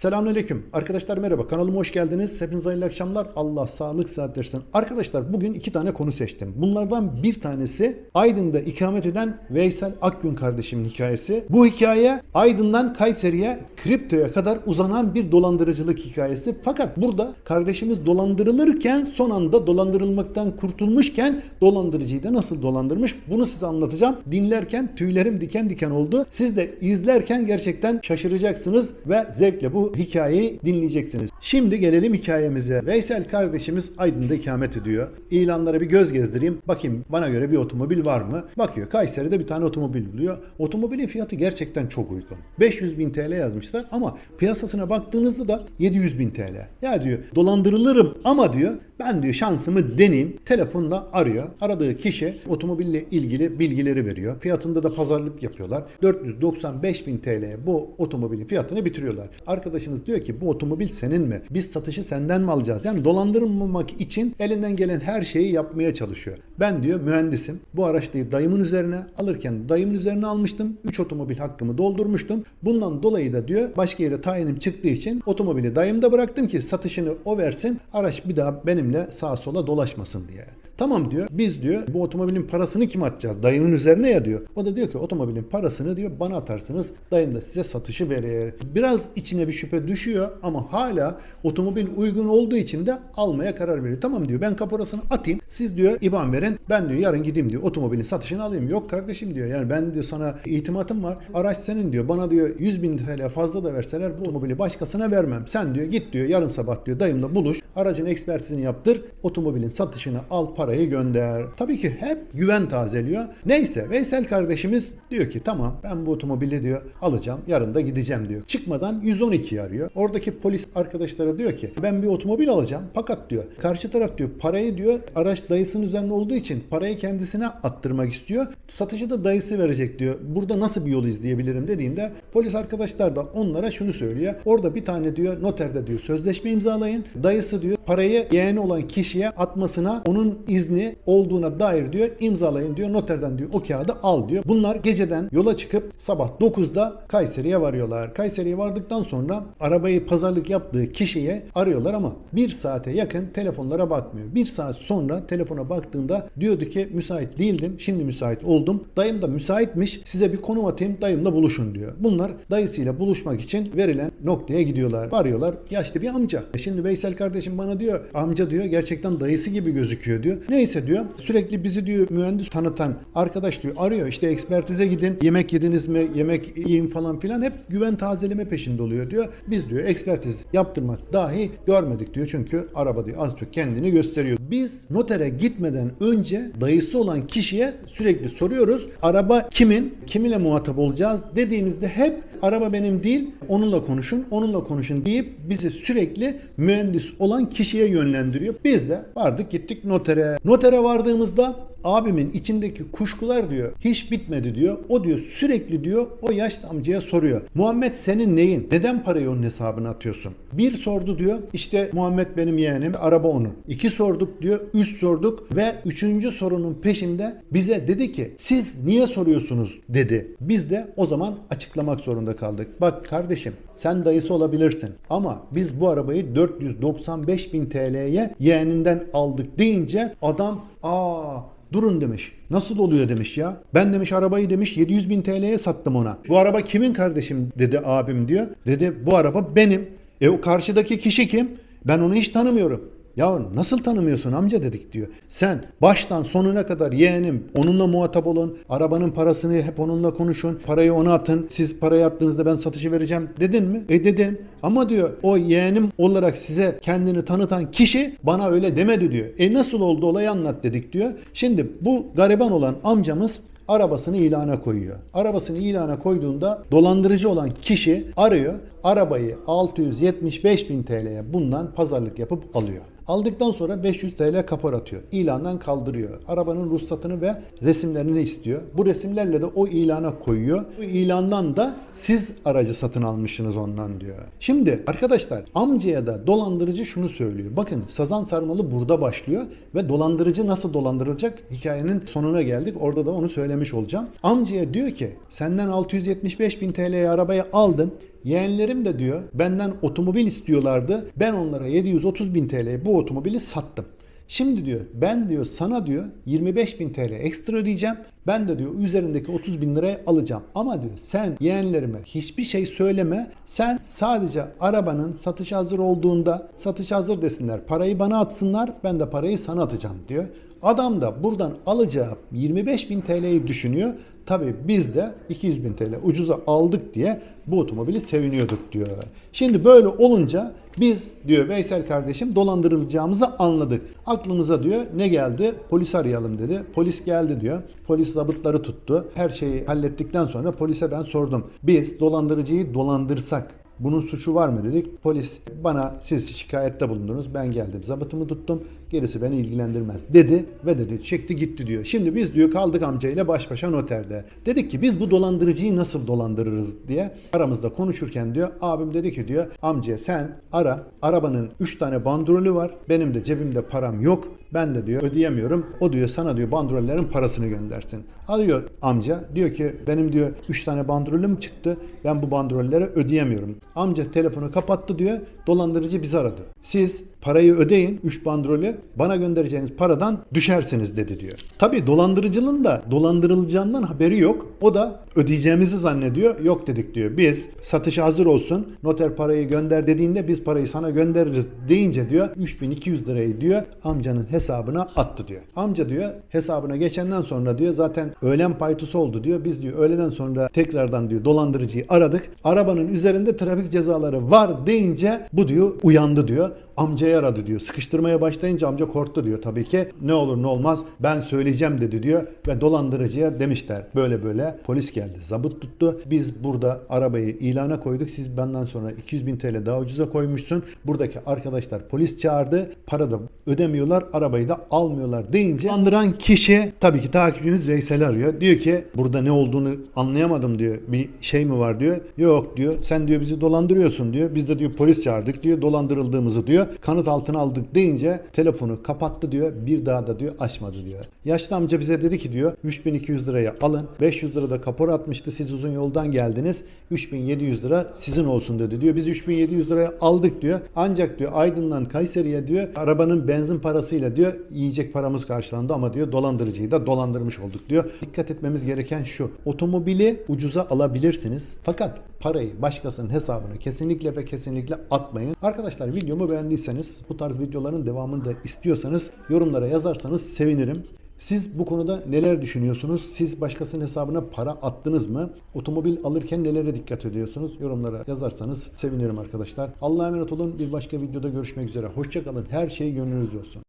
Selamünaleyküm. Arkadaşlar merhaba. Kanalıma hoş geldiniz. Hepinize hayırlı akşamlar. Allah sağlık saat versin. Arkadaşlar bugün iki tane konu seçtim. Bunlardan bir tanesi Aydın'da ikamet eden Veysel Akgün kardeşimin hikayesi. Bu hikaye Aydın'dan Kayseri'ye kriptoya kadar uzanan bir dolandırıcılık hikayesi. Fakat burada kardeşimiz dolandırılırken son anda dolandırılmaktan kurtulmuşken dolandırıcıyı da nasıl dolandırmış bunu size anlatacağım. Dinlerken tüylerim diken diken oldu. Siz de izlerken gerçekten şaşıracaksınız ve zevkle bu hikayeyi dinleyeceksiniz. Şimdi gelelim hikayemize. Veysel kardeşimiz Aydın'da ikamet ediyor. İlanlara bir göz gezdireyim. Bakayım bana göre bir otomobil var mı? Bakıyor Kayseri'de bir tane otomobil buluyor. Otomobilin fiyatı gerçekten çok uygun. 500 bin TL yazmışlar ama piyasasına baktığınızda da 700 bin TL. Ya diyor dolandırılırım ama diyor ben diyor şansımı deneyeyim. Telefonla arıyor. Aradığı kişi otomobille ilgili bilgileri veriyor. Fiyatında da pazarlık yapıyorlar. 495 bin TL bu otomobilin fiyatını bitiriyorlar. Arkadaşınız diyor ki bu otomobil senin mi? Biz satışı senden mi alacağız? Yani dolandırılmamak için elinden gelen her şeyi yapmaya çalışıyor. Ben diyor mühendisim. Bu araç dayımın üzerine alırken dayımın üzerine almıştım. 3 otomobil hakkımı doldurmuştum. Bundan dolayı da diyor başka yere tayinim çıktığı için otomobili dayımda bıraktım ki satışını o versin. Araç bir daha benimle sağa sola dolaşmasın diye. Tamam diyor. Biz diyor bu otomobilin parasını kim atacağız? Dayımın üzerine ya diyor. O da diyor ki otomobilin parasını diyor bana atarsınız. Dayım da size satışı verir. Biraz içine bir şüphe düşüyor ama hala otomobil uygun olduğu için de almaya karar veriyor. Tamam diyor ben kaporasını atayım. Siz diyor IBAN verin. Ben diyor yarın gideyim diyor otomobilin satışını alayım. Yok kardeşim diyor. Yani ben diyor sana itimatım var. Araç senin diyor. Bana diyor 100 bin TL fazla da verseler bu otomobili başkasına vermem. Sen diyor git diyor yarın sabah diyor dayımla buluş. Aracın ekspertizini yaptır. Otomobilin satışını al parayı gönder. Tabii ki hep güven tazeliyor. Neyse Veysel kardeşimiz diyor ki tamam ben bu otomobili diyor alacağım. Yarın da gideceğim diyor. Çıkmadan 112'yi arıyor. Oradaki polis arkadaşlara diyor ki ben bir otomobil alacağım. Fakat diyor karşı taraf diyor parayı diyor araç dayısının üzerinde olduğu için parayı kendisine attırmak istiyor. Satıcı da dayısı verecek diyor. Burada nasıl bir yol izleyebilirim dediğinde polis arkadaşlar da onlara şunu söylüyor. Orada bir tane diyor noterde diyor sözleşme imzalayın. Dayısı diyor parayı yeğeni olan kişiye atmasına onun izni olduğuna dair diyor imzalayın diyor. Noterden diyor o kağıdı al diyor. Bunlar geceden yola çıkıp sabah 9'da Kayseri'ye varıyorlar. Kayseri'ye vardıktan sonra arabayı pazarlık yaptığı kişiye arıyorlar ama bir saate yakın telefonlara bakmıyor. Bir saat sonra telefona baktığında diyordu ki müsait değildim. Şimdi müsait oldum. Dayım da müsaitmiş. Size bir konum atayım. Dayımla buluşun diyor. Bunlar dayısıyla buluşmak için verilen noktaya gidiyorlar. Arıyorlar. Yaşlı bir amca. E Şimdi Veysel kardeşim bana diyor amca diyor gerçekten dayısı gibi gözüküyor diyor. Neyse diyor. Sürekli bizi diyor mühendis tanıtan arkadaş diyor arıyor. İşte ekspertize gidin. Yemek yediniz mi? Yemek yiyin falan filan. Hep güven tazeleme peşinde oluyor diyor. Biz diyor ekspertiz yaptırmak dahi görmedik diyor. Çünkü araba diyor az çok kendini gösteriyor. Biz notere gitmeden önce dayısı olan kişiye sürekli soruyoruz. Araba kimin? Kiminle muhatap olacağız? Dediğimizde hep araba benim değil onunla konuşun onunla konuşun deyip bizi sürekli mühendis olan kişiye yönlendiriyor. Biz de vardık gittik notere. Notere vardığımızda abimin içindeki kuşkular diyor hiç bitmedi diyor. O diyor sürekli diyor o yaşlı amcaya soruyor. Muhammed senin neyin? Neden parayı onun hesabına atıyorsun? Bir sordu diyor işte Muhammed benim yeğenim araba onun. İki sorduk diyor üç sorduk ve üçüncü sorunun peşinde bize dedi ki siz niye soruyorsunuz dedi. Biz de o zaman açıklamak zorunda kaldık. Bak kardeşim sen dayısı olabilirsin ama biz bu arabayı 495 bin TL'ye yeğeninden aldık deyince adam aa Durun demiş. Nasıl oluyor demiş ya. Ben demiş arabayı demiş 700 bin TL'ye sattım ona. Bu araba kimin kardeşim dedi abim diyor. Dedi bu araba benim. E o karşıdaki kişi kim? Ben onu hiç tanımıyorum. Ya nasıl tanımıyorsun amca dedik diyor. Sen baştan sonuna kadar yeğenim onunla muhatap olun. Arabanın parasını hep onunla konuşun. Parayı ona atın. Siz parayı attığınızda ben satışı vereceğim dedin mi? E dedim. Ama diyor o yeğenim olarak size kendini tanıtan kişi bana öyle demedi diyor. E nasıl oldu olayı anlat dedik diyor. Şimdi bu gariban olan amcamız arabasını ilana koyuyor. Arabasını ilana koyduğunda dolandırıcı olan kişi arıyor. Arabayı 675 bin TL'ye bundan pazarlık yapıp alıyor. Aldıktan sonra 500 TL kapor atıyor. İlandan kaldırıyor. Arabanın ruhsatını ve resimlerini istiyor. Bu resimlerle de o ilana koyuyor. Bu ilandan da siz aracı satın almışsınız ondan diyor. Şimdi arkadaşlar amcaya da dolandırıcı şunu söylüyor. Bakın sazan sarmalı burada başlıyor ve dolandırıcı nasıl dolandırılacak hikayenin sonuna geldik. Orada da onu söylemiş olacağım. Amcaya diyor ki senden 675 bin TL'ye arabayı aldım. Yeğenlerim de diyor benden otomobil istiyorlardı. Ben onlara 730 bin TL'ye bu otomobili sattım. Şimdi diyor ben diyor sana diyor 25 bin TL ekstra ödeyeceğim. Ben de diyor üzerindeki 30 bin liraya alacağım. Ama diyor sen yeğenlerime hiçbir şey söyleme. Sen sadece arabanın satış hazır olduğunda satış hazır desinler. Parayı bana atsınlar ben de parayı sana atacağım diyor. Adam da buradan alacağı 25 bin TL'yi düşünüyor. Tabii biz de 200 bin TL ucuza aldık diye bu otomobili seviniyorduk diyor. Şimdi böyle olunca biz diyor Veysel kardeşim dolandırılacağımızı anladık. Aklımıza diyor ne geldi? Polis arayalım dedi. Polis geldi diyor. Polis zabıtları tuttu. Her şeyi hallettikten sonra polise ben sordum. Biz dolandırıcıyı dolandırsak bunun suçu var mı dedik. Polis bana siz şikayette bulundunuz. Ben geldim zabıtımı tuttum. Gerisi beni ilgilendirmez dedi ve dedi çekti gitti diyor. Şimdi biz diyor kaldık amcayla baş başa noterde. Dedik ki biz bu dolandırıcıyı nasıl dolandırırız diye aramızda konuşurken diyor abim dedi ki diyor amca sen ara arabanın 3 tane bandrolü var. Benim de cebimde param yok. Ben de diyor ödeyemiyorum. O diyor sana diyor bandrollerin parasını göndersin. Alıyor amca diyor ki benim diyor 3 tane bandrolüm çıktı. Ben bu bandrollere ödeyemiyorum. Amca telefonu kapattı diyor. Dolandırıcı bizi aradı. Siz parayı ödeyin 3 bandrolü bana göndereceğiniz paradan düşersiniz dedi diyor. Tabi dolandırıcının da dolandırılacağından haberi yok. O da ödeyeceğimizi zannediyor. Yok dedik diyor. Biz satışa hazır olsun. Noter parayı gönder dediğinde biz parayı sana göndeririz deyince diyor 3200 lirayı diyor amcanın hesabına attı diyor. Amca diyor hesabına geçenden sonra diyor zaten öğlen paytusu oldu diyor. Biz diyor öğleden sonra tekrardan diyor dolandırıcıyı aradık. Arabanın üzerinde trafik cezaları var deyince bu diyor uyandı diyor. Amcayı aradı diyor. Sıkıştırmaya başlayınca amca korktu diyor tabii ki. Ne olur ne olmaz ben söyleyeceğim dedi diyor. Ve dolandırıcıya demişler böyle böyle polis geldi. Zabıt tuttu. Biz burada arabayı ilana koyduk. Siz benden sonra 200 bin TL daha ucuza koymuşsun. Buradaki arkadaşlar polis çağırdı. Para da ödemiyorlar. Arabayı da almıyorlar deyince andıran kişi tabii ki takipçimiz Veysel arıyor. Diyor ki burada ne olduğunu anlayamadım diyor. Bir şey mi var diyor. Yok diyor. Sen diyor bizi dolandırıyorsun diyor. Biz de diyor polis çağırdık diyor. Dolandırıldığımızı diyor. Kanıt altına aldık deyince telefonu kapattı diyor. Bir daha da diyor açmadı diyor. Yaşlı amca bize dedi ki diyor 3200 liraya alın. 500 lira da kapora atmıştı. Siz uzun yoldan geldiniz. 3700 lira sizin olsun dedi diyor. Biz 3700 liraya aldık diyor. Ancak diyor Aydın'dan Kayseri'ye diyor arabanın benzin parasıyla diyor yiyecek paramız karşılandı ama diyor dolandırıcıyı da dolandırmış olduk diyor. Dikkat etmemiz gereken şu. Otomobili ucuza alabilirsiniz. Fakat parayı başkasının hesabına kesinlikle ve kesinlikle atmayın. Arkadaşlar videomu beğendiyseniz bu tarz videoların devamını da istiyorsanız yorumlara yazarsanız sevinirim. Siz bu konuda neler düşünüyorsunuz? Siz başkasının hesabına para attınız mı? Otomobil alırken nelere dikkat ediyorsunuz? Yorumlara yazarsanız sevinirim arkadaşlar. Allah'a emanet olun. Bir başka videoda görüşmek üzere. Hoşçakalın. Her şey gönlünüzce olsun.